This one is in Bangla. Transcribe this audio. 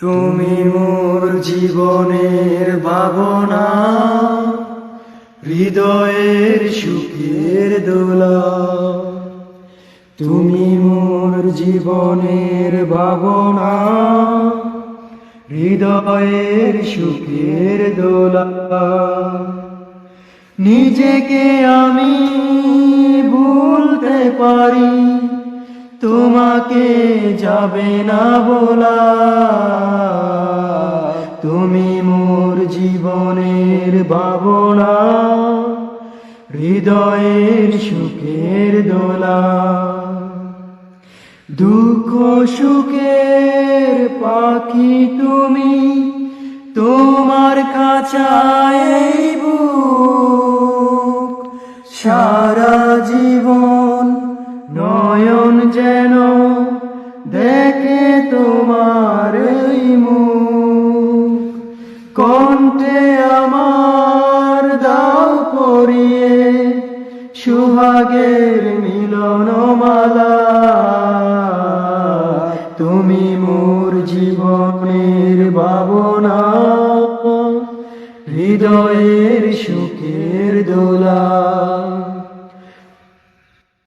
তুমি মোর জীবনের ভাবনা, হৃদয়ের সুখের দোলা। তুমি মোর জীবনের ভাবনা, হৃদয়ের সুখের দোলা। নিজেকে আমি ভুলতে পারি তোমাকে যাবে না বলা। তুমি মোর জীবনের ভাবনা, হৃদয়ের সুখের দোলা। দুঃখ সুখের পাখি তুমি, তোমার কাছায় সারা জীবন নয়ন যেন দেখে তোমার কণ্ঠে আমার দাও পরিয়ে সুহাগের মিলন মালা। তুমি মোর জীবনের ভাবনা, হৃদয়ের সুখের দোলা।